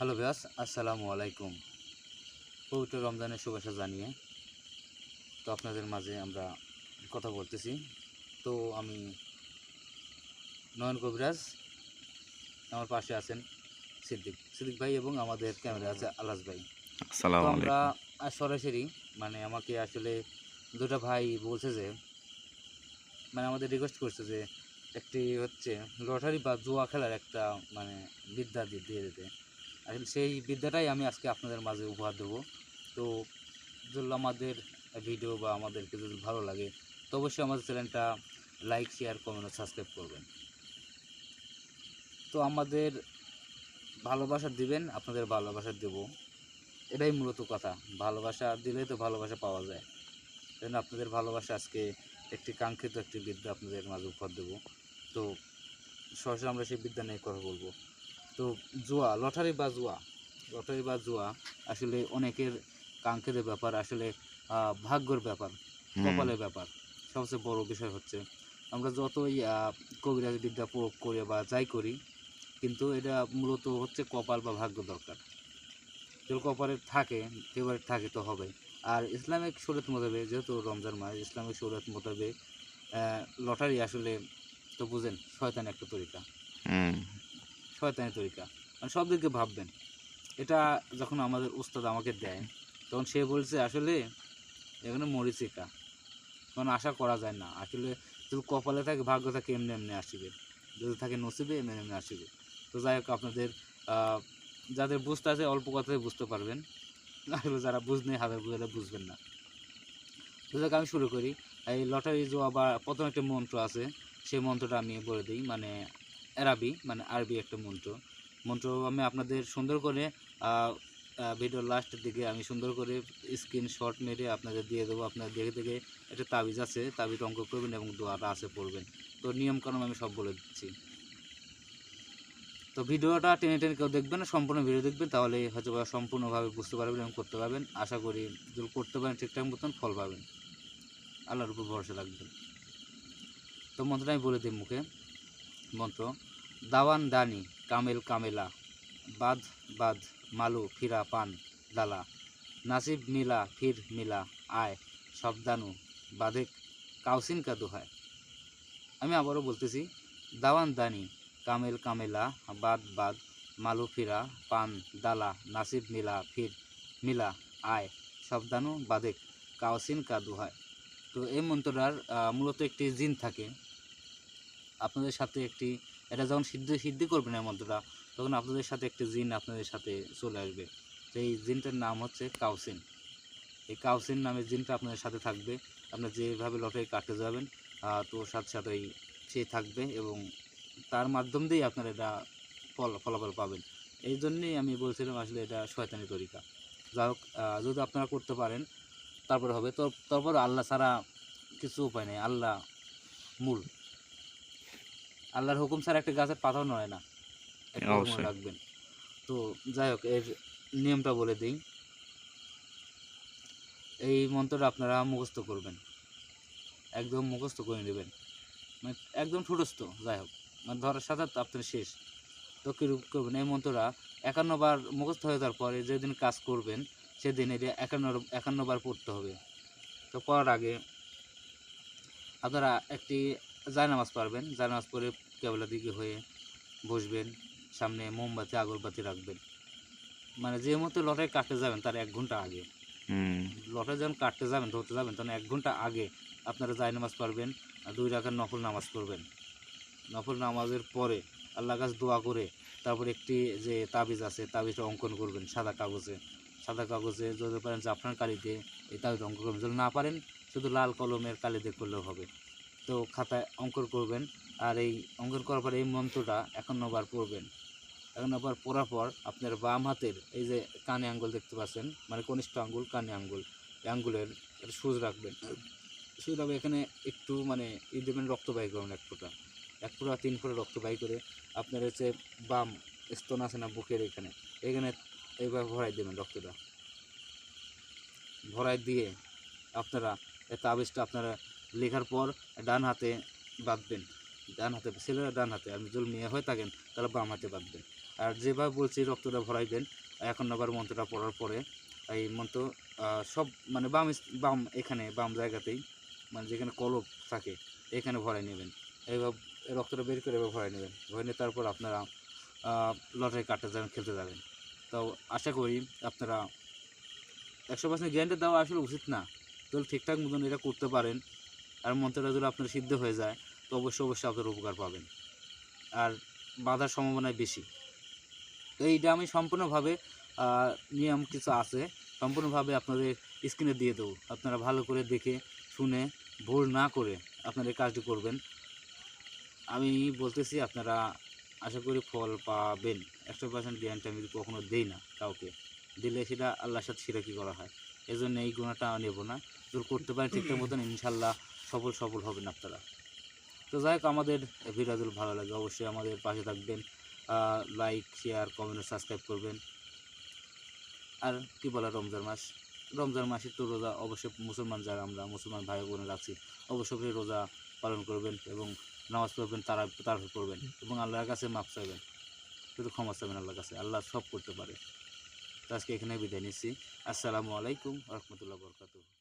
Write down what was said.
Hello ব্যাস আসসালামু আলাইকুম। পবিত্র রমজানের শুভেচ্ছা জানিয়ে তো আপনাদের মাঝে আমরা কথা বলতেছি। তো আমি নয়ন কবিরাজ আমার পাশে আছেন সিদ্দিক। সিদ্দিক ভাই এবং আমাদের ক্যামেরা আছে আলাস ভাই। আমরা সরাসরি মানে আমাকে আসলে দুটো ভাই বলছে যে মানে আমাদের রিকোয়েস্ট করছে যে একটি হচ্ছে লটারি বা জুয়া খেলার একটা মানে বিদ্যা দিয়ে দিতে। আসলে সেই বিদ্যাটাই আমি আজকে আপনাদের মাঝে উপহার দেবো। তো যদি আমাদের ভিডিও বা আমাদেরকে যদি ভালো লাগে, তো অবশ্যই আমাদের চ্যানেলটা লাইক শেয়ার কমেন্ট সাবস্ক্রাইব করবেন। তো আমাদের ভালোবাসা দিবেন, আপনাদের ভালোবাসা দেবো। এটাই মূলত কথা। ভালোবাসা দিলেই তো ভালোবাসা পাওয়া যায়। যেন আপনাদের ভালোবাসা আজকে একটি কাঙ্ক্ষিত একটি বিদ্যা আপনাদের মাঝে উপহার দেবো। তো সরাসরি আমরা সেই বিদ্যা নিয়ে কথা বলব। তো জুয়া লটারি বা জুয়া লটারি বা জুয়া আসলে অনেকের কাঙ্ক্ষিত ব্যাপার আসলে ভাগ্যর ব্যাপার কপালের ব্যাপার। সবচেয়ে বড় বিষয় হচ্ছে আমরা যতই কবিরাজ বিদ্যা প্রয়োগ করি বা যাই করি কিন্তু এটা মূলত হচ্ছে কপাল বা ভাগ্য দরকার। যদি কপালে থাকে ফেভারিট থাকে তো হবে। আর ইসলামিক শরীয়ত মোতাবেক যেহেতু রমজান মাস ইসলামিক শরীয়ত মোতাবেক লটারি আসলে তো বুঝেন শয়তান একটা তরিকা। শয়তানি তরিকা। মানে সব দিকে ভাববেন। এটা যখন আমাদের উস্তাদ আমাকে দেয় তখন সে বলছে, আসলে এখানে মরিচিকা কারণ আশা করা যায় না। আসলে যদি কপালে থাকে, ভাগ্য থাকে, এমনি এমনি আসবে। যদি থাকে নসিবে, এমনি এমনি আসবে। তো যাই হোক, আপনাদের যাদের বুঝতে আছে, অল্প কথায় বুঝতে পারবেন। আসলে যারা বুঝ নেই হাজার বুঝলে বুঝবেন না। তো আমি শুরু করি। এই লটারি জোয়া বা প্রথম একটা মন্ত্র আছে, সেই মন্ত্রটা আমি বলে দিই। মানে আরবি মানে আরবি একটা মন্ত্র। মন্ত্র আমি আপনাদের সুন্দর করে ভিডিওর লাস্টের দিকে আমি সুন্দর করে স্ক্রিনশট মেরে আপনাদের দিয়ে দেবো। আপনারা দেখে দেখে একটা তাবিজ আছে, তাবিজ অঙ্ক করবেন এবং দোয়াটা আছে পড়বেন। তো নিয়মকানুন আমি সব বলে দিচ্ছি। তো ভিডিওটা টেনে টেনে কেউ দেখবেন সম্পূর্ণ ভিডিও দেখবেন, তাহলে হয়তো সম্পূর্ণভাবে বুঝতে পারবেন এবং করতে পারবেন। আশা করি যদি করতে পারেন ঠিকঠাক মতন, ফল পাবেন। আল্লাহর উপর ভরসা রাখবেন। তো মন্ত্রটা আমি বলে দিই মুখে। মন্ত্র, দাওয়ান দানি, কামেল কামেলা, বাদ বাদ মালু ফিরা পান দালা, নাসিব মিলা ফির মিলা, আয় শব্দানু বাধেক কাউসিন কা দোহায়। আমি আবারও বলতেছি, দাওয়ান দানি, কামেল কামেলা, বাদ বাদ মালু ফিরা পান দালা, নাসিব মিলা ফির মিলা, আয় শব্দানু বাধেক কাউসিন কা দোহায়। তো এই মন্ত্রটার মূলত একটি জিন থাকে। আপনাদের সাথে একটি, এটা যখন সিদ্ধি সিদ্ধি করবেন এই মন্ত্রটা, তখন আপনাদের সাথে একটি জিন আপনাদের সাথে চলে আসবে। তো এই জিনটার নাম হচ্ছে কাউসিন। এই কাউসিন নামের জিনটা আপনাদের সাথে থাকবে। আপনার যেভাবে লটারি কাটতে যাবেন তো সাথে সাথেই সে থাকবে এবং তার মাধ্যম দিয়েই আপনারা এটা ফল, ফলাফল পাবেন। এই জন্যেই আমি বলছিলাম আসলে এটা শয়তানি তরিকা। যাই হোক যদি আপনারা করতে পারেন, তারপরে হবে। তো, তারপর আল্লাহ ছাড়া কিছু উপায় নেই। আল্লাহ মূল। আল্লাহর হুকুম ছাড়া একটা গাছের পাতাও নয় না। রাখবেন। তো যাই হোক এর নিয়মটা বলে দিই। এই মন্ত্রটা আপনারা মুখস্থ করবেন। একদম মুখস্থ করে নেবেন। মানে একদম ঠুটস্থ যাই হোক। মানে ধরার সাথে সাথে আপনার শেষ। তো কীরূপ করবেন? এই মন্ত্রটা একান্নবার মুখস্থ হয়ে যাওয়ার পরে যেদিন কাজ করবেন সেদিন এটা একান্ন একান্নবার পড়তে হবে। তো পড়ার আগে আপনারা একটি জায়নামাজ পারবেন জায়নামাজ পরে কেবলা দিকে হয়ে বসবেন সামনে মোমবাতি আগরবাতি রাখবেন। মানে যে মতো লটারি কাটতে যাবেন তার এক ঘণ্টা আগে। লটারি যখন কাটতে যাবেন ধরতে যাবেন তখন এক ঘণ্টা আগে আপনারা জায় নামাজ পারবেন আর দুই রাখার নফল নামাজ পড়বেন। নফল নামাজের পরে আল্লাহ কাছে দোয়া করে তারপর একটি যে তাবিজ আছে তাবিজটা অঙ্কন করবেন সাদা কাগজে। সাদা কাগজে যদি পারেন জাফরান কালিতে এই তাবিজ অঙ্কন করবেন। যদি না পারেন শুধু লাল কলমের কালিতে করলেও হবে। তো খাতায় অঙ্কন করবেন। আর এই অঙ্কন করার পর এই মন্ত্রটা একান্নবার পড়বেন। একান্নবার পড়ার পর আপনার বাম হাতের এই যে কানে আঙ্গুল দেখতে পাচ্ছেন মানে কনিষ্ঠ আঙ্গুল, কানে আঙ্গুল, এই আঙ্গুলের সুজ রাখবেন। সুজ রাখবে এখানে একটু মানে ই দেবেন রক্ত বাই করবেন এক ফোঁটা। এক ফোঁটা, তিন ফোঁটা রক্ত বাই করে আপনার হচ্ছে বাম স্তন আছে না বুকের এখানে এখানে এইভাবে ভরাই দেবেন রক্তটা। ভরাই দিয়ে আপনারা এই তাবিজটা আপনারা লেখার পর ডান হাতে বাঁধবেন। ডান হাতে, ছেলেরা ডান হাতে আপনি যদি মেয়ে হয়ে থাকেন, তাহলে বাম হাতে বাঁধবেন। আর যেভাবে বলছি, রক্তটা ভরাইবেন এখন আবার মন্ত্রটা পড়ার পরে এই মন্ত্র সব মানে বাম বাম এখানে, বাম জায়গাতেই মানে যেখানে কলপ থাকে, এখানে ভরাই নেবেন। এইভাবে রক্তটা বের করে এবার ভরাই নেবেন। ভরে নিয়ে তারপর আপনারা লটারি কাটতে যাবেন খেলতে যাবেন। তো আশা করি আপনারা একশো পার্সেন্ট গ্যারান্টি দেওয়া আসলে উচিত না। যদি ঠিকঠাক মতন এটা করতে পারেন। আর মন্ত্রটা যদি আপনার সিদ্ধ হয়ে যায়, তো অবশ্যই অবশ্যই আপনার উপকার পাবেন। আর বাধার সম্ভাবনায় বেশি। তো এইটা আমি সম্পূর্ণভাবে নিয়ম কিছু আছে, সম্পূর্ণভাবে আপনাদের স্ক্রিনে দিয়ে দেবো। আপনারা ভালো করে দেখে, শুনে, ভুল না করে আপনারা কাজটি করবেন। আমি বলতেছি, আপনারা আশা করি ফল পাবেন। একশো পার্সেন্ট গ্যারান্টি আমি কখনো দেই না কাউকে, দিলে সেটা আল্লাহর সাথে সিরাকি করা হয়? এই জন্য এই গুণাটা নেব না। যদি করতে পারেন ঠিকঠাক মতন, ইনশাল্লাহ সফল সফল হবেন আপনারা। তো যাই হোক, আমাদের ভিডিও যদি ভালো লাগে, অবশ্যই আমাদের পাশে থাকবেন। লাইক শেয়ার কমেন্ট সাবস্ক্রাইব করবেন। আর কি বলে রমজান মাস? রমজান মাসে তো রোজা অবশ্যই মুসলমান যারা আমরা, মুসলমান ভাই বোনেরা আছি অবশ্যই রোজা পালন করবেন এবং নামাজ পড়বেন, তারা তার করবেন এবং আল্লাহর কাছে মাপ চাইবেন। শুধু ক্ষমা চাইবেন আল্লাহর কাছে, আল্লাহ সব করতে পারে। তো আজকে এখানে বিদায় নিচ্ছি। আসসালামু আলাইকুম রহমতুল্লাহ বরকাতুহ।